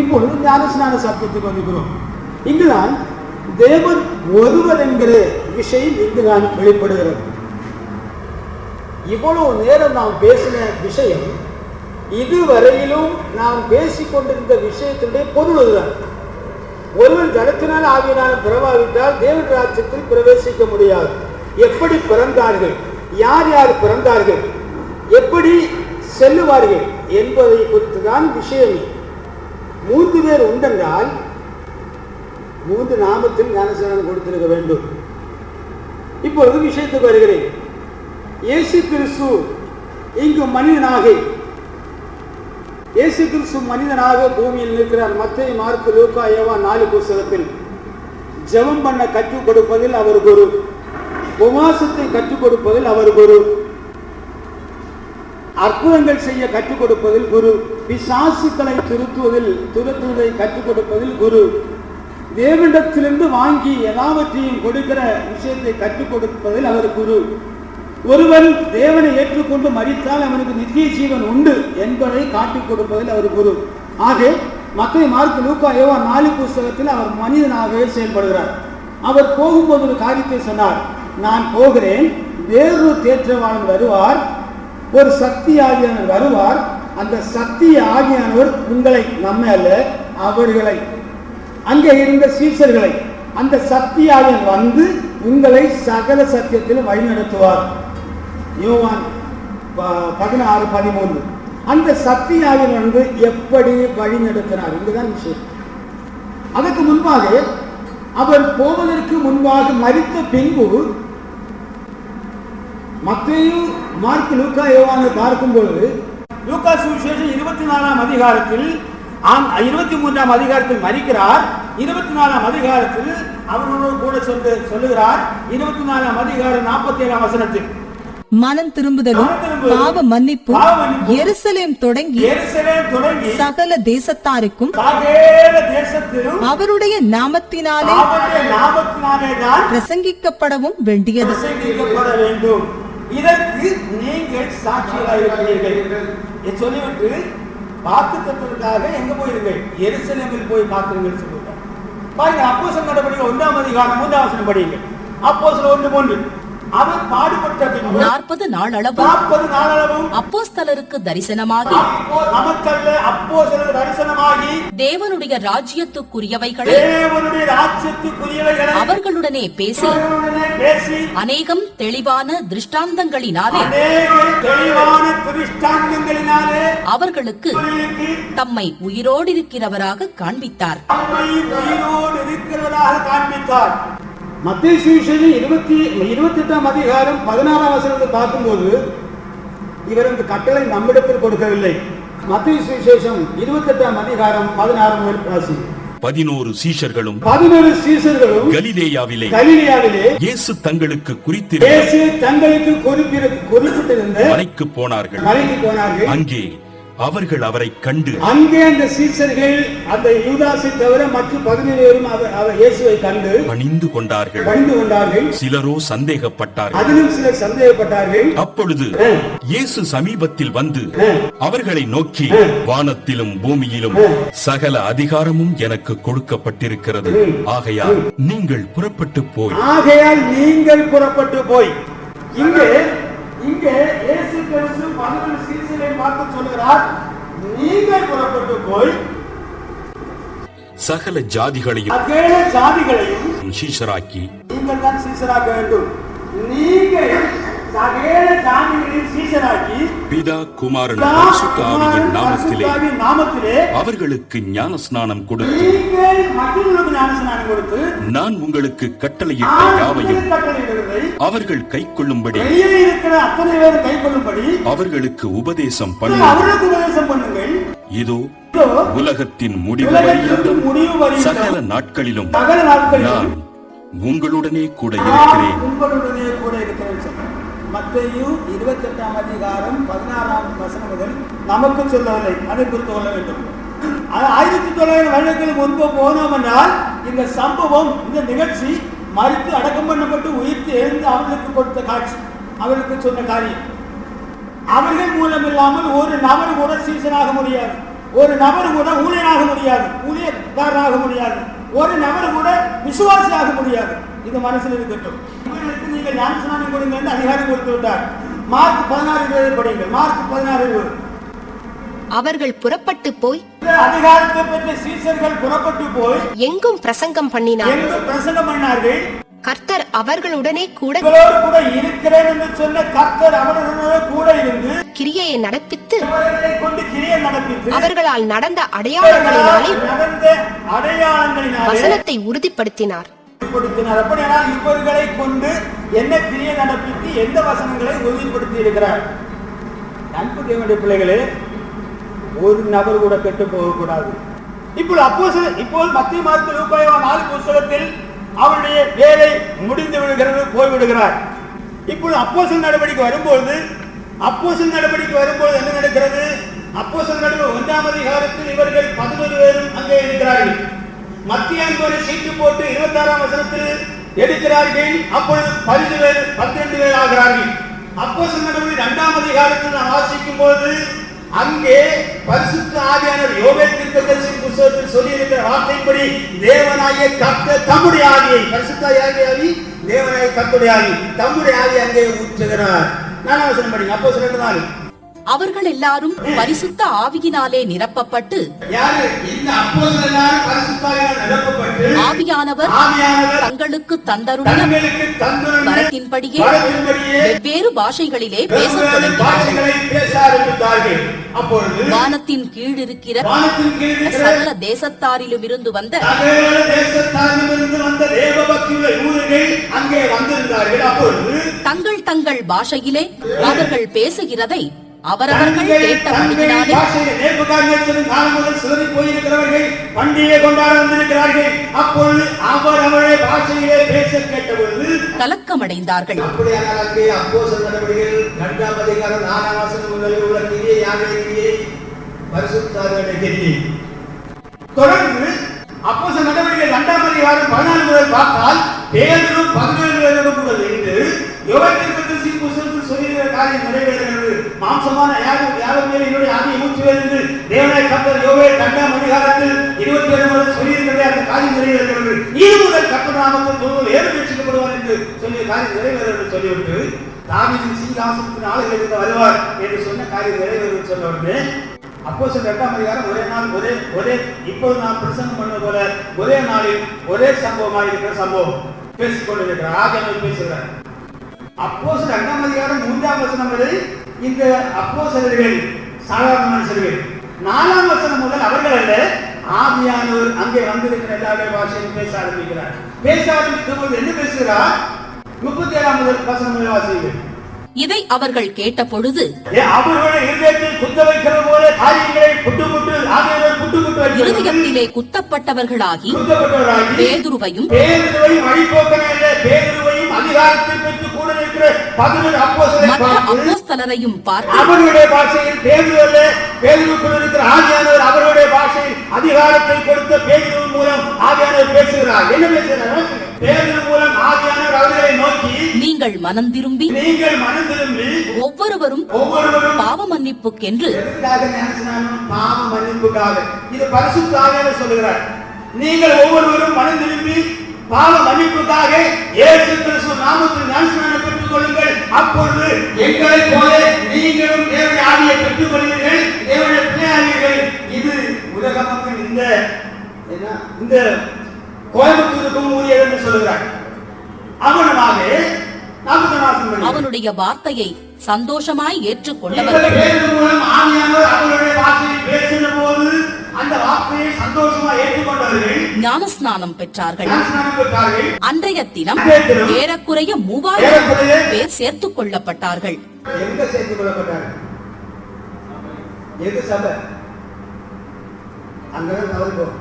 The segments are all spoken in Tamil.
இப்பொழுது ஞானஸ்நான சத்தியத்துக்கு வந்துக்கிறோம் இங்குதான் தேவன் ஒருவர் என்கிற விஷயம் இங்குதான் வெளிப்படுகிறது. இவ்வளவு நேரம் நாம் பேசின விஷயம் இதுவரையிலும் நாம் பேசிக்கொண்டிருந்த விஷயத்தினுடைய பொருள் அதுதான் ஒருவன் ஜடத்தினால் ஆவியினால் பிறவாவிட்டால் தேவன் ராஜ்யத்தில் பிரவேசிக்க முடியாது. எப்படி பிறந்தார்கள்? யார் யார் பிறந்தார்கள்? எப்படி செல்லுவார்கள்? என்பதை குறித்து தான் விஷயம். மூன்று பேர் உண்டென்றால் மூன்று நாமத்தில் ஞானஸ்நானம் கொடுத்திருக்க வேண்டும். இப்பொழுது விஷயத்துக்கு வருகிறேன். இயேசு கிறிஸ்து இங்கு மனிதனாக இயேசு கிறிஸ்து மனிதனாக பூமியில் நிற்கிறார். மத்திய மார்க்கு லூக்கா ஏவா நாலு புஸ்தகத்தில் ஜெபம் பண்ண கற்றுக் கொடுப்பதில் அவர் குரு. உமாசத்தை கற்றுக் கொடுப்பதில் அவர் குரு. அற்புதங்கள் செய்ய கற்றுக் கொடுப்பதில் குரு. பிசாசுக்களை திருத்துவதில் துரத்துவதை கற்றுக் கொடுப்பதில் குரு. தேவனிடத்திலிருந்து வாங்கி எல்லாவற்றையும் கொடுக்கிற விஷயத்தை கற்றுக் கொடுப்பதில் அவர் குரு. ஒருவன் தேவனை ஏற்றுக்கொண்டு மறித்தால் அவனுக்கு நித்திய ஜீவன் உண்டு என்பதை காட்டிக் கொடுப்பதில் அவர் குரு. ஆக மத்திய மார்க் லூக்கா யோவா நாலு புஸ்தகத்தில் அவர் மனிதனாகவே செயல்படுகிறார். அவர் போகும்போது ஒரு காரியத்தை சொன்னார். நான் போகிறேன் வேறொரு தேற்றவாளன் வருவார் ஒரு சக்தி ஆகியவர் வருவார். அந்த சக்தி ஆகியானவர் உங்களை நம்ம அல்ல அவர்களை அங்கே இருந்த சீசர்களை அந்த சக்தியாளன் வந்து உங்களை சகல சத்தியத்தில் வழிநடத்துவார். யோவான் ப- பதினாறு பதிமூன்று. அந்த சக்தியாளன் வந்து எப்படி வழிநடத்தினார்? இங்குதான் விஷயம் அதற்கு முன்பாக அவர் போவதற்கு முன்பாக மரித்த பின்பு மத்தேயு மார்க் லூக்கா யோவானை பார்க்கும் பொழுது லூக்கா சுவிசேஷம் இருபத்தி நாலாம் அதிகாரத்தில் இருபத்தி மூன்றாம் அதிகாரத்தில் மறிக்கிறார். இருபத்தி நாலாம் அதிகாரத்தில் அவரோடு கூட சொல்லு சொல்லுகிறார். இருபத்தி நாலாம் அதிகாரம் நாற்பத்தி ஏழாம் வசனத்தில். மனம் திரும்புதலும் பாவ மன்னிப்பும், எருசலேம் தொடங்கி எருசலேம் தொடங்கி சகல தேசத்தாருக்கும் அவருடைய நாமத்தினாலே அவருடைய நாமத்தினாலே தான் பிரசங்கிக்கப்படவும் வேண்டியது. பிரசங்கிக்கப்பட வேண்டும். இதற்கு நீங்கள் சாட்சிகளாக இருக்கிறீர்கள் சொல்லிவிட்டு வாக்கு தத்துவதற்காக எங்க போயிருங்கள்? எருசலேமில் போய் பார்த்துருங்கள் சொல்லுவாங்க பாருங்க அப்போ நடவடிக்கை ஒன்றாம் அதிகாரம் மூன்றாம் வசனம் படியுங்க அப்போ ஒன்று மூன்று. அவர் பாடுபட்ட நாற்பது நாள் அளவு நாற்பது நாளளவும் அப்போஸ்தலருக்கு தரிசனமாகி நமக்கல்ல அப்போ தரிசனமாகி தேவனுடைய ராஜ்யத்துக்குரியவைகளை தேவனுடைய ராஜ்யத்துக்குரியவைகளை அவர்களுடனே பேசி பேசி அநேகம் தெளிவான திருஷ்டாந்தங்களினாலே தெளிவான திருஷ்டாந்தங்களினாலே அவர்களுக்கு தம்மை உயிரோடிருக்கிறவராக காண்பித்தார். தம்மை உயிரோடு இருக்கிறவராக காண்பித்தார். மத்திய சுவிசேஷம் இருபத்தி இருபத்தி எட்டாம் அதிகாரம் பதினாறாம் வசனத்தை பார்க்கும்போது இவர் இந்த கட்டளை நம்மிடத்தில் கொடுக்கவில்லை. மத்திய சுவிசேஷம் இருபத்தி எட்டாம் அதிகாரம் பதினாறாம் வாசி பதினோரு சீஷர்களும் பதினொரு சீசர்களும் கலிலேயாவிலே கலிலியாவிலே இயேசு தங்களுக்கு குறித்திருந்த இயேசு தங்களுக்கு குறிப்பிட குறிப்பிட்டிருந்த மலைக்கு போனார்கள். மலைக்கு போனார்கள். அங்கே அவர்கள் அவரை கண்டு அங்கே அந்த சீசர்கள் அந்த யூதாசை தவிர மற்ற பதினேழு பேரும் இயேசுவை கண்டு பணிந்து கொண்டார்கள். பணிந்து கொண்டார்கள். சிலரோ சந்தேகப்பட்டார்கள். அதிலும் சிலர் சந்தேகப்பட்டார்கள். அப்பொழுது இயேசு சமீபத்தில் வந்து அவர்களை நோக்கி வானத்திலும் பூமியிலும் சகல அதிகாரமும் எனக்கு கொடுக்கப்பட்டிருக்கிறது. ஆகையால் நீங்கள் புறப்பட்டு போய் ஆகையால் நீங்கள் புறப்பட்டு போய். இங்கே இங்கே இயேசு கிறிஸ்து பதினொரு பார்த்து சொல்கிறார் நீங்கள் புறப்பட்டு போய் சகல ஜாதிகளையும் ஜாதிகளையும் சீஷராக்கி நீங்கள் தான் சீசராக வேண்டும். நீங்கள் சீசராக்கி பிதா குமாரன் பரிசுத்த ஆவியின் நாமத்திலே அவர்களுக்கு ஞான ஸ்நானம் கொடுத்து நான் உங்களுக்கு கட்டளையிட்ட யாவையும் அவர்கள் கை கொள்ளும்படி அவர்களுக்கு உபதேசம் பண்ணுங்கள். இதோ உலகத்தின் முடிவு சகல நாட்களிலும் நான் உங்களுடனே கூட இருக்கிறேன். மத்தையும் இருபத்தெட்டாம் அதிகாரம் பதினாறாம் வசனம் முதல் நமக்கு சொல்லவில்லை அதை குறித்து கொள்ள வேண்டும் ஆயிரத்தி தொள்ளாயிரம் வருடங்களுக்கு முன்பு போனோம் என்றால் இந்த சம்பவம் இந்த நிகழ்ச்சி மறித்து அடக்கம் பண்ணப்பட்டு உயிர்த்து எழுந்து அவர்களுக்கு கொடுத்த காட்சி அவர்களுக்கு சொன்ன காரியம். அவர்கள் மூலம் இல்லாமல் ஒரு நபர் கூட சீசனாக முடியாது. ஒரு நபர் கூட ஊழியராக முடியாது முடியாது ஊழியக்காரராக முடியாது. ஒரு நபர் கூட விசுவாசியாக முடியாது. இது மனசில் இருக்கட்டும். இவர்களுக்கு நீங்கள் ஞானஸ்நானம் கொடுங்க என்று அதிகாரம் கொடுத்து விட்டார். மார்க் பதினாறு படிங்கள் மார்க் பதினாறு அவர்கள் புறப்பட்டு போய் அதிகாரத்தை பெற்ற சீசர்கள் புறப்பட்டு போய் எங்கும் பிரசங்கம் பண்ணினார் எங்கு பிரசங்கம் பண்ணார்கள் கர்த்தர் அவர்களுடனே கூட கூட இருக்கிறேன் என்று சொன்ன கர்த்தர் அவர்களோடு கூட இருந்து கிரியையை நடப்பித்து இவர்களை கொண்டு கிரியை நடப்பித்து அவர்களால் நடந்த அடையாளங்களினாலே நடந்த அடையாளங்களினாலே வசனத்தை உறுதிப்படுத்தினார். அப்படியானால் இவர்களை கொண்டு என்ன கிரியை நடப்பித்து எந்த வசனங்களை உறுதிப்படுத்தி இருக்கிறார் அன்பு தேவனுடைய பிள்ளைகளே ஒரு நபர் கூட கெட்டு போகக்கூடாது. இப்போது அப்போ இப்போது மத்திய மாதத்தில் ரூபாய் நாலு புஸ்தகத்தில் அவருடைய வேலை முடிந்து விடுகிறது போய்விடுகிறார். இப்போது அப்போசல் நடவடிக்கை வரும்போது அப்போசல் நடவடிக்கை வரும்போது என்ன நடக்கிறது? அப்போசல் நடவடிக்கை ஒன்றாம் அதிகாரத்தில் இவர்கள் பதினொரு பேரும் அங்கே இருக்கிறார்கள். மத்திய அன்பரை சீட்டு போட்டு இருபத்தாறாம் வசனத்தில் எடுக்கிறார்கள். அப்பொழுது பதினு பேர் பன்னிரண்டு பேர் ஆகிறார்கள். அப்போ நடவடிக்கை இரண்டாம் அதிகாரத்தில் நாம் வாசிக்கும் போது அங்கே பரிசுத்த ஆவியானவர் யோவேல் தீர்க்கதரிசி புத்தகத்தில் சொல்லி இருக்கிற வார்த்தைப்படி தேவனாய கத்த தம்முடைய ஆவியை பரிசுத்த ஆவி தேவனாய கத்துடைய ஆவி தம்முடைய ஆவி அங்கே ஊற்றுகிறார். நான் அவசரம் படிங்க அப்போ சொல்லிட்டு அவர்கள் எல்லாரும் பரிசுத்த ஆவியினாலே நிரப்பப்பட்டு ஆவியானவர் தங்களுக்கு தந்தருடைய வரத்தின்படியே வெவ்வேறு பாஷைகளிலே பேசத் தொடங்கினார்கள் வானத்தின் கீழ் இருக்கிற சகல தேசத்தாரிலும் இருந்து வந்த தங்கள் தங்கள் பாஷையிலே அவர்கள் பேசுகிறதை அவரவர்கள் காலம் முதல் சிதறி போயிருக்கிறவர்கள் பண்டிகை கொண்டாட வந்திருக்கிறார்கள். அப்பொழுது அவர் அவருடைய பாஷையிலே பேச கேட்டபொழுது கலக்கமடைந்தார்கள். அப்படியானால் அங்கே அப்போஸ்தலர் நடவடிக்கைகள் இரண்டாம் அதிகாரம் நாலாம் வசனம் முதலில் உள்ள கிரியை யாருடைய கிரியை பரிசுத்தாருடைய கிரியை தொடர்ந்து அப்போஸ்தலர் நடவடிக்கைகள் இரண்டாம் அதிகாரம் முதல் பார்த்தால் பேரும் பதினேழு பேரும் கூட இருந்து யோகத்திற்கு சிறுத்து சொல்லுகிற காரியம் நிறைவேறுகிறது. மாம்சமான யாரும் யாரும் மேல் என்னுடைய ஆவியை ஊற்றுவேன் என்று தேவனாய் கர்த்தர் யோகே இரண்டாம் மணிகாலத்தில் இருபத்தி ஏழு முறை சொல்லியிருக்கிறதே அந்த காரியம் நிறைவேறுகிறது. இது முதல் கர்த்தர் நாமத்தில் ஒருவர் ஏறு ரட்சிக்கப்படுவார் என்று சொல்லிய காரியம் நிறைவேறுகிறது சொல்லிவிட்டு தாவிதின் சிங்காசனத்தின் ஆளுகள் இருந்து வருவார் என்று சொன்ன காரியம் நிறைவேறும் என்று சொன்ன உடனே அப்போ சில எட்டாம் அதிகாரம் ஒரே நாள் ஒரே ஒரே இப்போது நான் பிரசங்கம் பண்ண போல ஒரே நாளில் ஒரே சம்பவமாக இருக்கிற சம்பவம். பேசிக்கொண்டிருக்கிறார். கொண்டிருக்கிறார் பேசுகிறார். அப்போ சில இரண்டாம் அதிகாரம் மூன்றாம் வசனம் வரை இந்த அப்போ சாதாரண மனுஷர்கள். நாலாம் வசனம் முதல் அவர்கள் அல்ல ஆவியானவர் அங்கே வந்திருக்கிற எல்லாருடைய பாஷையும் பேச ஆரம்பிக்கிறார். பேச ஆரம்பிக்கும் போது என்ன பேசுகிறார்? முப்பத்தி ஏழாம் முதல் வசனம் முதல் வாசிக்கிறேன் இதை அவர்கள் கேட்ட பொழுது இருதயத்தில் குத்தப்பட்டவர்களாகி குத்தப்பட்டவராகி பேதுருவையும் மற்ற அப்போஸ்தலரையும் பார்த்து அவர்களுடைய பாஷையில் பேதுரு அல்ல பேதுருக்குள் இருக்கிற ஆவியானவர் அவர்களுடைய பாஷையில் அதிகாரத்தை கொடுத்த பேதுரு மூலம் ஆவியானவர் பேசுகிறார். என்ன பேசுகிறார்? பேதுரு மூலம் நோக்கி நீங்கள் மனம் திரும்பி நீங்கள் மனம் திரும்பி ஒவ்வொருவரும் ஒவ்வொருவரும் பாவ மன்னிப்புக்கென்று பாவ மன்னிப்புக்காக இது பரிசுத்த ஆவியானவர் சொல்லுகிறார். நீங்கள் ஒவ்வொருவரும் மனம் திரும்பி பாவ மன்னிப்புக்காக இயேசு கிறிஸ்து நாமத்தில் ஞானஸ்நானம் பெற்றுக் கொள்ளுங்கள். அப்பொழுது எங்களை போல நீங்களும் தேவனுடைய ஆவியை பெற்றுக் கொள்வீர்கள். தேவனுடைய பிள்ளையாளர்கள் இது உலக மக்கள் இந்த இந்த கோயம்புத்தூருக்கும் உரியது என்று சொல்லுகிறார் அவனமாக நாற்பத்தி நாலு மணி அவனுடைய வார்த்தையை சந்தோஷமாய் ஏற்றுக்கொண்டவர்கள் ஞானஸ்நானம் பெற்றார்கள். அன்றைய தினம் ஏறக்குறைய மூவாயிரம் பேர் சேர்த்துக் கொள்ளப்பட்டார்கள் எது சபை? அங்கதான் தவறு போகும்.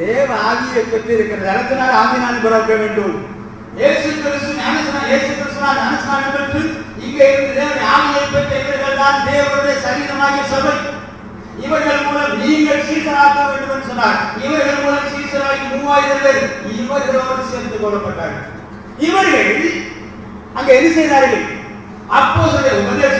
தேவ ஆவியை பெற்று இருக்கிற தரத்தினால் ஆவினால் பிறக்க வேண்டும். இயேசு கிறிஸ்து ஞானஸ்நானம் இயேசு கிறிஸ்துனா ஞானஸ்நானம் பெற்று இங்கே இருந்து தேவனுடைய ஆவியை பெற்ற இவர்கள் தான் தேவனுடைய சரீரமாகிய சபை. இவர்கள் மூலம் நீங்கள் சீசராக்க வேண்டும் என்று சொன்னார். இவர்கள் மூலம் சீசராகி மூவாயிரம் பேர் இவர்களோடு சேர்ந்து கொள்ளப்பட்டார்கள் இவர்கள் அங்க என்ன செய்தார்கள்? அப்போ உபதேச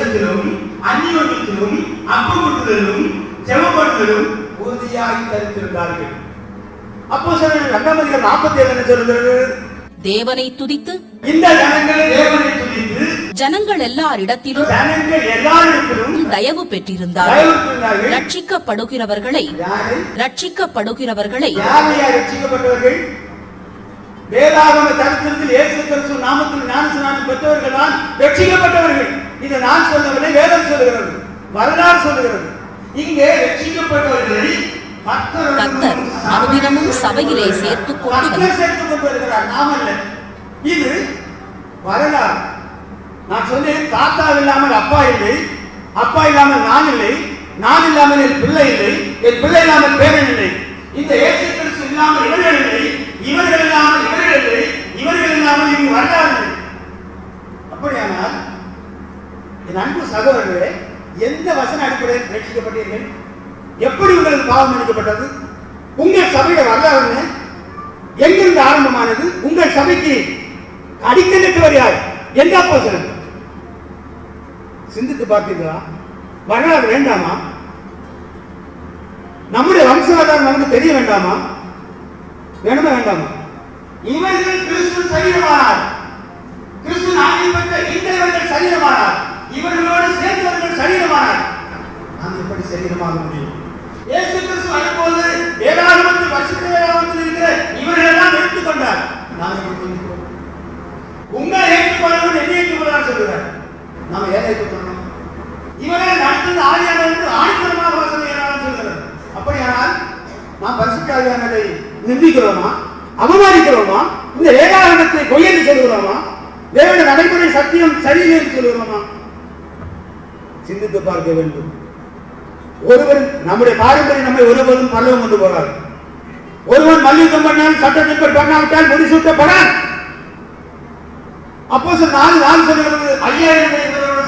இரண்டாம் அதிகாரம் நாற்பத்தி ஏழு என்ன சொல்கிறது தேவனை துதித்து இந்த ஜனங்கள் தேவனை துதித்து ஜனங்கள் எல்லாரிடத்திலும் ஜனங்கள் எல்லாரிடத்திலும் தயவு பெற்றிருந்தார்கள். ரட்சிக்கப்படுகிறவர்களை ரட்சிக்கப்படுகிறவர்களை ரட்சிக்கப்பட்டவர்கள்? வேதாகம சரித்திரத்தில் இயேசு கிறிஸ்து நாமத்தில் ஞானஸ்நானம் பெற்றவர்கள் தான் ரட்சிக்கப்பட்டவர்கள். இதை நான் சொல்லவில்லை வேதம் சொல்லுகிறது. வரலாறு சொல்லுகிறது. இங்கே ரட்சிக்கப்பட்டவர்களை கத்தர் அனுதினமும் சபையிலே சேர்த்துக் கொண்டு சேர்த்துக் கொண்டு வருகிறார் நாம் அல்ல. இது வரலாறு. நான் சொன்னேன் தாத்தா இல்லாமல் அப்பா இல்லை அப்பா இல்லாமல் நான் இல்லை நான் இல்லாமல் என் பிள்ளை இல்லை என் பிள்ளை இல்லாமல் பேரன் இல்லை. இந்த இயேசு கிறிஸ்து இல்லாமல் இவர்கள் இல்லை இவர்கள் இல்லாமல் இவர்கள் இல்லை இவர்கள் இல்லாமல் இங்கு வரலாறு அப்படியானால் என் அன்பு சகோதரர்களே எந்த வசன அடிப்படையில் ரட்சிக்கப்பட்டீர்கள் எப்படி உங்களுக்கு பாவம் மன்னிக்கப்பட்டது உங்கள் சபையில வரலாறு என்ன? எங்கிருந்து ஆரம்பமானது? உங்கள் சபைக்கு அடிக்கலுக்கு யார்? எந்த அப்போசனம் சிந்தித்து பார்த்தீங்களா வரலாறு வேண்டாமா? நம்முடைய வம்சாதாரம் நமக்கு தெரிய வேண்டாமா? வேணுமா வேண்டாமா? இவர்கள் கிறிஸ்து சரீரமானார். கிறிஸ்து நாங்கள் பெற்ற இவர்கள் சரீரமானார். இவர்களோடு சேர்ந்தவர்கள் சரீரமானார். நாம் எப்படி சரீரமாக முடியும்? இயேசு கிறிஸ்து வரும்போது வேதாகமத்தில் வருஷத்து வேதாகமத்தில் இருக்கிற இவர்கள் எல்லாம் எடுத்துக்கொண்டார் நாம் உங்களை ஏற்றுக்கொள்ளவும் ஏற்றுக்கொள்ளலாம் சொல்கிறார் நாம ஏன் ஏற்றுக்கொள்ளணும் இவரை நடத்துவது ஆதியானவர் என்று ஆணித்தரமாக வசனம் ஏறாலும் அப்படியானால் நாம் பரிசுத்தாவியானதை நிந்திக்கிறோமா? அவமானிக்கிறோமா? இந்த வேதாகமத்தை பொய் சொல்கிறோமா தேவனுடைய நடைமுறை சத்தியம் சரியில்லை என்று சொல்கிறோமா சிந்தித்து பார்க்க வேண்டும். ஒருவர் நம்முடைய பாரம்பரியம் நம்மை ஒருவரும் பரவம் கொண்டு போகாது. ஒருவன் மல்யுத்தம் பண்ணால் சட்டத்திற்கு பண்ணாவிட்டால் முடிசூட்டப்படான் அப்போ நாலு நாள் சொல்லுகிறது ஐயாயிரம்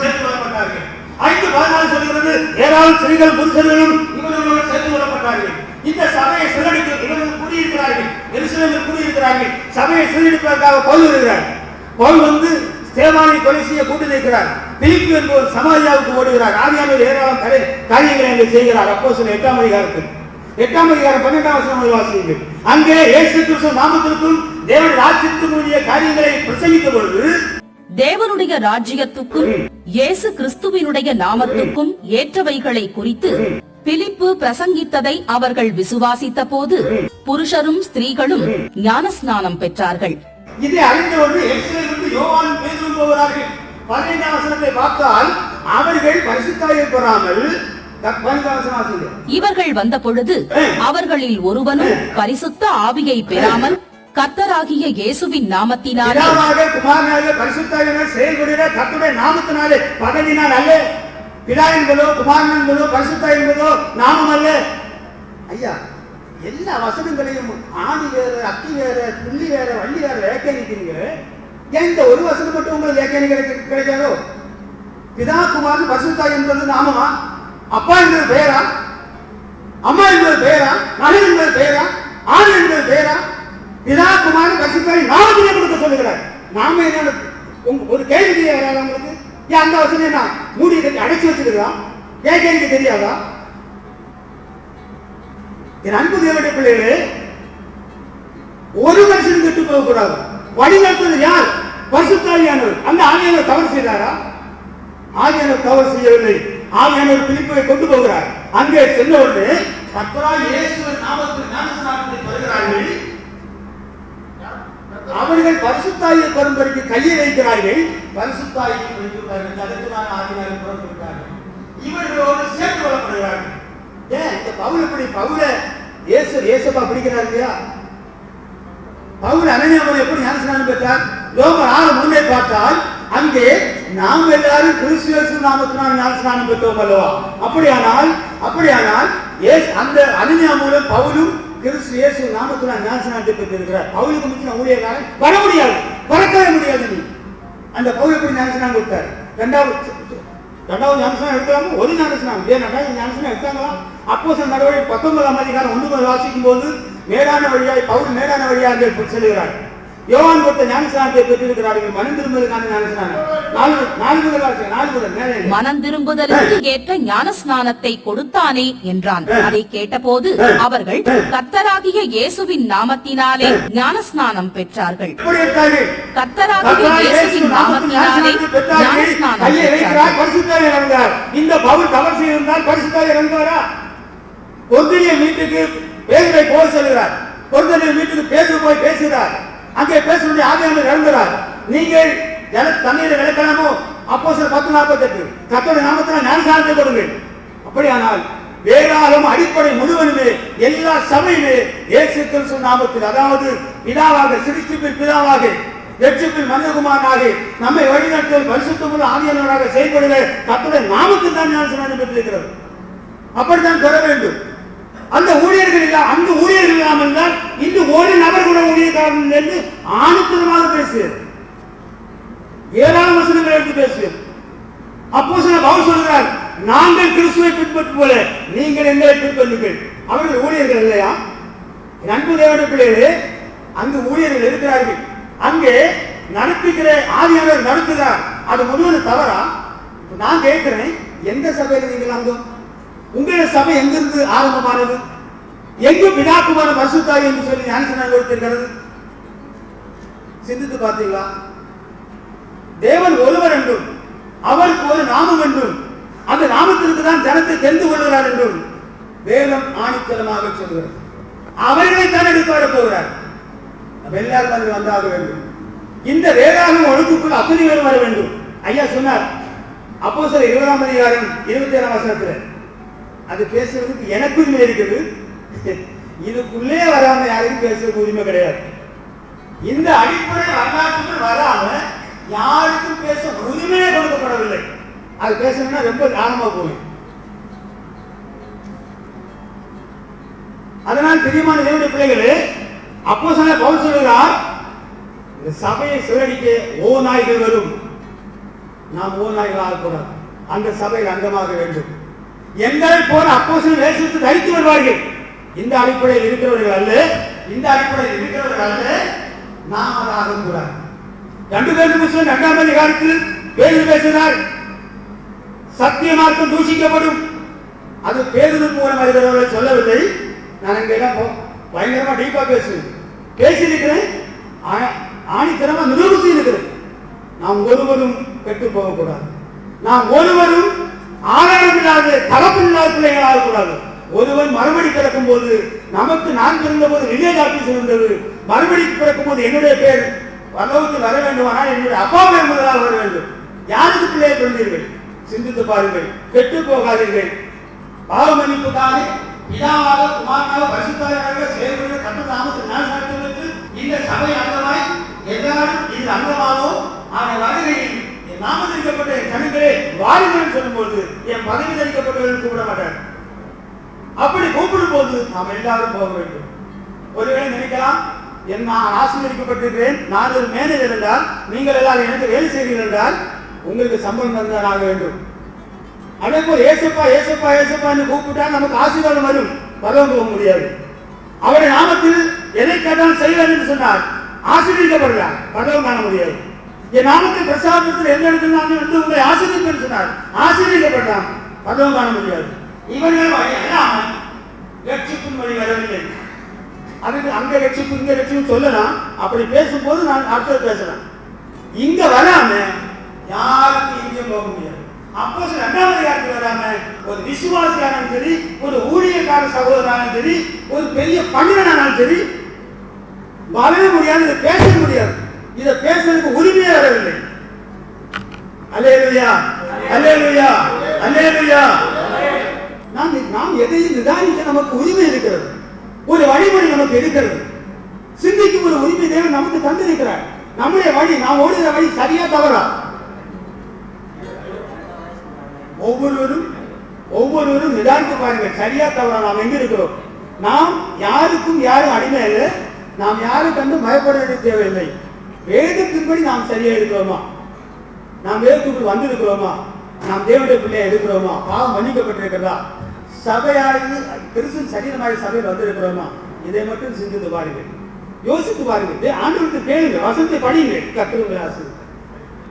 சேர்த்து கொள்ளப்பட்டார்கள் ஐந்து பதினாலு சொல்லுகிறது ஏராளம் ஸ்திரீகள் புருஷர்களும் இவர்களோடு சேர்த்து கொள்ளப்பட்டார்கள் இந்த சபையை சிறடிக்க இவர்கள் கூடியிருக்கிறார்கள். எருசலேமில் குடியிருக்கிறார்கள். சபையை சிறடிப்பதற்காக கோல் வருகிறார். கோல் வந்து சேவானை கொலை செய்ய கூட்டு நிற்கிறார் பிலிப்பு என்பவர் சமாரியாவுக்கு ஓடுகிறார். ஆவியானவர் ஏராளம் கரை காரியங்களை அங்கே செய்கிறார். அப்போ சில எட்டாம் அதிகாரத்தில். எட்டாம் அதிகாரம் பன்னெண்டாம் வசனம் வாசியுங்கள். அங்கே இயேசு கிறிஸ்து நாமத்திற்கும் தேவன் ராஜ்யத்திற்கும் உரிய காரியங்களை பிரசங்கித்த பொழுது தேவனுடைய ராஜ்யத்துக்கும் இயேசு கிறிஸ்துவினுடைய நாமத்துக்கும் ஏற்றவைகளை குறித்து பிலிப்பு பிரசங்கித்ததை அவர்கள் விசுவாசித்த போது புருஷரும் ஸ்திரீகளும் ஞானஸ்நானம் பெற்றார்கள். இதை அறிந்தவர்கள் பேதுரும் போகிறார்கள். பதினைந்தாம் வசனத்தை பார்த்தால் அவர்கள் பரிசுத்தாயை பெறாமல். இவர்கள் வந்த பொழுது அவர்களில் ஒருவனும் பரிசுத்த ஆவியை பெறாமல் கர்த்தராகிய இயேசுவின் நாமத்தினாலே. பிதாவாக குமாரனாக பரிசுத்தாவினாக செயல்படுகிற கர்த்தருடைய நாமத்தினாலே பதவியினால் அல்ல. பிதா என்பதோ குமாரன் என்பதோ பரிசுத்தா என்பதோ நாமம் அல்ல. ஐயா எல்லா வசனங்களையும் ஆணி வேற அக்கி வேற புள்ளி வேற வள்ளி வேற வியாக்கியானிக்கிறீங்க ஏன் இந்த ஒரு வசனம் மட்டும் உங்களுக்கு வியாக்கியானம் கிடைக்க- கிடைக்காதோ? பிதா குமார் பரிசுத்தா என்பது நாமமா? அப்பா என்பது பெயரா அம்மா என்பது பெயரா மகன் என்பது பெயரா ஆண் என்பது பெயரா பிதா குமார் பரிசுத்தாய் நாமத்திலே கொடுக்க சொல்லுகிறார். நாம என்ன ஒரு கேள்வி வராது உங்களுக்கு? ஏன் அந்த வசனம் என்ன? மூடி அடைச்சி அடைச்சு வச்சிருக்கலாம் ஏன் கேள்வி தெரியாதா? என் அன்பு தேவனுடைய பிள்ளைகளே ஒரு வருஷம் கெட்டு போகக்கூடாது. வழி நடத்துவது யார்? பரிசுத்தாவியானவர் அந்த ஆவியானவர் தவறு செய்தாரா? ஆவியானவர் தவறு செய்யவில்லை. ஆவியானவர் பிலிப்பை கொண்டு போகிறார். அங்கே சென்ற உடனே கர்த்தராய் இயேசுவின் நாமத்தில் ஞானஸ்நானத்தை பெறுகிறார்கள் அவர்கள் பரிசுத்தாயை பரம்பரைக்கு கையை வைக்கிறார்கள். பரிசுத்தாயை வைக்கிறார்கள் அதற்குதான் ஆவியானவர் புறப்படுகிறார்கள் இவர்களோடு சேர்த்து கொள்ளப்படுகிறார்கள். ஏன்? இந்த பவுல் எப்படி? பவுல இயேசு ஏசப்பா பிடிக்கிறார் இல்லையா? பவுல் அனனியாமன் எப்படி ஞானஸ்நானம் பெற்றார்? யோகர் ஆறு முன்னே பார்த்தால் அங்கே நாம் எல்லாரும் கிறிஸ்து இயேசு நாமத்தினால் ஞானஸ்நானம் பெற்றோம் அல்லவா? அப்படியானால் அப்படியானால் ஏசு அந்த அனனியா மூலம் பவுலும் கிறிஸ்து இயேசு நாமத்தினால் ஞானஸ்நானத்தை பெற்றிருக்கிறார். பவுலுக்கு முந்தின ஊழியக்காரன் வர முடியாது. பறக்கவே முடியாது நீ. அந்த பவுல் எப்படி ஞானஸ்நானம் கொடுத்தார்? ரெண்டாவது ரெண்டாவது ஞானஸ்நானம் எடுத்தாங்க ஒரு ஞானஸ்நானம் ஏன் ரெண்டாவது ஞானஸ்நானம் எடுத்தாங்களா? அப்போ சில நடவடிக்கை பத்தொன்பதாம் அதிகாரம் ஒன்று முதல் வாசிக்கும் போது மேடான வழியாய் பவுல் மேடான வழியாக செல்கிறார். யோவான் கொடுத்த ஞானஸ்நானத்தை பெற்றிருக்கிறார்கள். மனம் திரும்புவதற்கான ஞானஸ்நானம். நாலு நாலு முதல் வாசிங்க, நாலு முதல் மேலே இல்லை. மனம் திரும்புதலுக்கு ஏற்ற ஞான ஸ்நானத்தை கொடுத்தானே என்றான். அதை கேட்டபோது அவர்கள் கர்த்தராகிய இயேசுவின் நாமத்தினாலே ஞான ஸ்நானம் பெற்றார்கள். கர்த்தராகிய இயேசுவின் நாமத்தினாலே ஞானஸ்நானத்தை பெற்றார்கள். பரிசுத்தாவி இறங்குகிறார். இந்த பவுல் தவறு செய்திருந்தால் பரிசுத்தாவி இறங்குவாரா பொருத்தனின் வீட்டுக்கு பேதுரை போக சொல்கிறார் பொருத்தனின் வீட்டுக்கு பேது போய் பேசுகிறார். அங்கே பேசுடைய ஆவியானவர் இறங்குகிறார் நீங்கள் ஜல தண்ணீரை விளக்கலாமோ? அப்போ சில பத்து நாற்பத்தெட்டு கத்தோட நாமத்தில் ஞானசானத்தை கொடுங்கள் அப்படியானால் வேதாளம் அடிப்படை முழுவதுமே எல்லா சபையுமே இயேசு கிறிஸ்து நாமத்தில் அதாவது பிதாவாக சிருஷ்டிப்பில் பிதாவாக வெற்றிப்பில் மனிதகுமாரனாக நம்மை வழிநடத்தல் பரிசுத்தமுள்ள ஆவியானவராக செயல்படுகிற கத்தோட நாமத்தில் தான் ஞானசானம் பெற்றிருக்கிறது அப்படித்தான் பெற வேண்டும். அந்த ஊழியர்கள் இல்ல அங்கு ஊழியர்கள் இல்லாமல் தான் இன்று ஒரு நபர் கூட ஊழியர்காரன் என்று ஆணித்தனமாக பேசுகிறது. ஏராளம் வசனங்கள் எடுத்து பேசுகிறது. அப்போ சில பவுல் சொல்கிறார் நாங்கள் கிறிஸ்துவை பின்பற்று போல நீங்கள் எங்களை பின்பற்றுங்கள். அவர்கள் ஊழியர்கள் இல்லையா? நண்பு தேவன பிள்ளைகளே அங்கு ஊழியர்கள் இருக்கிறார்கள். அங்கே நடத்துகிற ஆவியானவர் நடத்துகிறார். அது முழுவதும் தவறா? நான் கேட்கிறேன் எந்த சபையில் நீங்கள் அங்கும்? உங்களுடைய சபை எங்கிருந்து ஆரம்பமானது? எங்கு பிதாக்குமான பரிசுத்தாய் என்று சொல்லி ஞானசனம் கொடுத்திருக்கிறது? சிந்தித்து பார்த்தீங்களா? தேவன் ஒருவர் என்றும் அவருக்கு ஒரு நாமம் என்றும் அந்த நாமத்திற்கு தான் ஜனத்தை தெரிந்து கொள்கிறார் என்றும் வேதம் ஆணித்தரமாக சொல்கிறது. அவர்களை தான் எடுத்து வரப் போகிறார் எல்லாரும் அதில் வந்தாக வேண்டும். இந்த வேதாகம் ஒழுங்குக்குள் அத்தனை பேர் வர வேண்டும். ஐயா சொன்னார் அப்போ சார் இருபதாம் அதிகாரம் இருபத்தி ஏழாம் வசனத்தில் அது பேசுறதுக்கு எனக்கு உரிமை இருக்குது. இதுக்குள்ளே வராம யாருக்கும் பேசுறதுக்கு உரிமை கிடையாது. இந்த அடிப்படை வரலாற்றுக்குள் வராம யாருக்கும் பேச உரிமையே கொடுக்கப்படவில்லை. அது பேசணும்னா ரொம்ப ஆழமா போகும் அதனால் பிரியமான தேவனுடைய பிள்ளைகளே அப்போ சொன்ன பவுல் சொல்லுகிறார் இந்த சபையை சிறடிக்க ஓ நாய்கள் வரும். நாம் ஓ நாய்கள் ஆகக்கூடாது அந்த சபையில் அங்கமாக வேண்டும். எங்களை போல அப்போ சில வேஷத்தை தரித்து வருவார்கள். இந்த அடிப்படையில் இருக்கிறவர்கள் அல்ல இந்த அடிப்படையில் இருக்கிறவர்கள் அல்ல நாம் அது ஆகக்கூடாது ரெண்டு பேருக்கு ரெண்டாம் இரண்டாம் அதிகாரத்தில் பேரு பேசினார் சத்திய மார்க்கம் தூஷிக்கப்படும். அது பேருந்து மூலம் வருகிறவர்களை சொல்லவில்லை. நான் இங்கே எல்லாம் பயங்கரமா டீப்பா பேசுவேன். பேசியிருக்கிறேன். ஆ- ஆணித்தரமா நிரூபித்து இருக்கிறேன். நாம் ஒருவரும் கெட்டு போகக்கூடாது. நாம் ஒருவரும் ஆதாரம் இல்லாத தகப்பு இல்லாத பிள்ளைகளாக கூடாது ஒருவன் மறுபடி பிறக்கும் போது நமக்கு நான் பிறந்த போது வில்லேஜ் ஆபீஸ் இருந்தது. மறுபடி பிறக்கும் போது என்னுடைய பேர் பரலோகத்தில் வர வேண்டுமானால் என்னுடைய அப்பா பேர் முதலாக வர வேண்டும். யாருக்கு பிள்ளையை பிறந்தீர்கள்? சிந்தித்து பாருங்கள். கெட்டு போகாதீர்கள். பாவ தானே பிதாவாக குமாரனாக பரிசுத்தாயாக செயல்படுகிற கட்ட நாமத்தில் நான் நடத்துவதற்கு இந்த சபை அங்கமாய் எல்லாரும் இது அங்கமானோ அவன் வருகையில் நாமதிரிக்கப்பட்ட என் கணங்களே சொல்லும்போது என் பதவி தரிக்கப்பட்டவர்கள் கூப்பிட மாட்டார். அப்படி கூப்பிடும் போது நாம் எல்லாரும் போக வேண்டும். ஒருவேளை நினைக்கலாம் என் நான் ஆசீர்வதிக்கப்பட்டிருக்கிறேன் நான் ஒரு மேனேஜர் என்றால் நீங்கள் எல்லாரும் எனக்கு வேலை செய்கிறீர்கள் என்றால் உங்களுக்கு சம்பளம் தந்ததாக வேண்டும். அதே போல் ஏசப்பா ஏசப்பா ஏசப்பான்னு கூப்பிட்டா நமக்கு ஆசீர்வாதம் வரும். பதவம் போக முடியாது. அவருடைய நாமத்தில் எதை கேட்டாலும் செய்வார் என்று சொன்னார் ஆசீர்வதிக்கப்படுகிறார். பதவம் காண முடியாது. என் நாமத்தை பிரசாதத்தில் எந்த இடத்துல நான் வந்து உங்களை ஆசிரியப்பேன் சொன்னார்? ஆசிரியப்பட்டான் பதவும் காண முடியாது. இவர்கள் வழி வழி வரவில்லை. அதுக்கு அங்க லட்சிப்பு இங்க ரட்சிப்பு சொல்லலாம். அப்படி பேசும்போது நான் அடுத்தது பேசலாம் இங்க வராம யாருக்கும் எங்கேயும் போக முடியாது. அப்போ ரெண்டாவது யாருக்கு வராம ஒரு விசுவாசியானாலும் சரி ஒரு ஊழியக்கார சகோதரனாலும் சரி ஒரு பெரிய பண்டிதனாலும் சரி வரவே முடியாது இதை பேச முடியாது. இதை பேசுறதுக்கு உரிமையே வரவில்லை. அலேலுயா அலேலுயா அலேலுயா நாம் நாம் எதையும் நிதானிக்க நமக்கு உரிமை இருக்கிறது. ஒரு வழிமுறை நமக்கு இருக்கிறது. சிந்திக்கும் ஒரு உரிமை தேவன் நமக்கு தந்திருக்கிறார். நம்முடைய வழி நாம் ஓடுகிற வழி சரியா தவறா? ஒவ்வொருவரும் ஒவ்வொருவரும் நிதானித்து பாருங்கள் சரியா தவறா நாம் எங்க இருக்கிறோம்? நாம் யாருக்கும் யாரும் அடிமை இல்லை நாம் யாரும் கண்டு பயப்பட வேண்டிய தேவையில்லை. வேதத்தின்படி நாம் சரியா இருக்கிறோமா நாம் வேதத்துக்குள் வந்திருக்கிறோமா? நாம் தேவனுடைய பிள்ளையா இருக்கிறோமா பாவம் மன்னிக்கப்பட்டிருக்கிறதா? சபையாகி கிறிஸ்துவின் சரீரமாக சபையில் வந்திருக்கிறோமா? இதை மட்டும் சிந்தித்து பாருங்கள். யோசித்து பாருங்க ஆண்டவருக்கு கேளுங்க வசத்தை படிங்க கத்திரங்களை ஆசிரியர்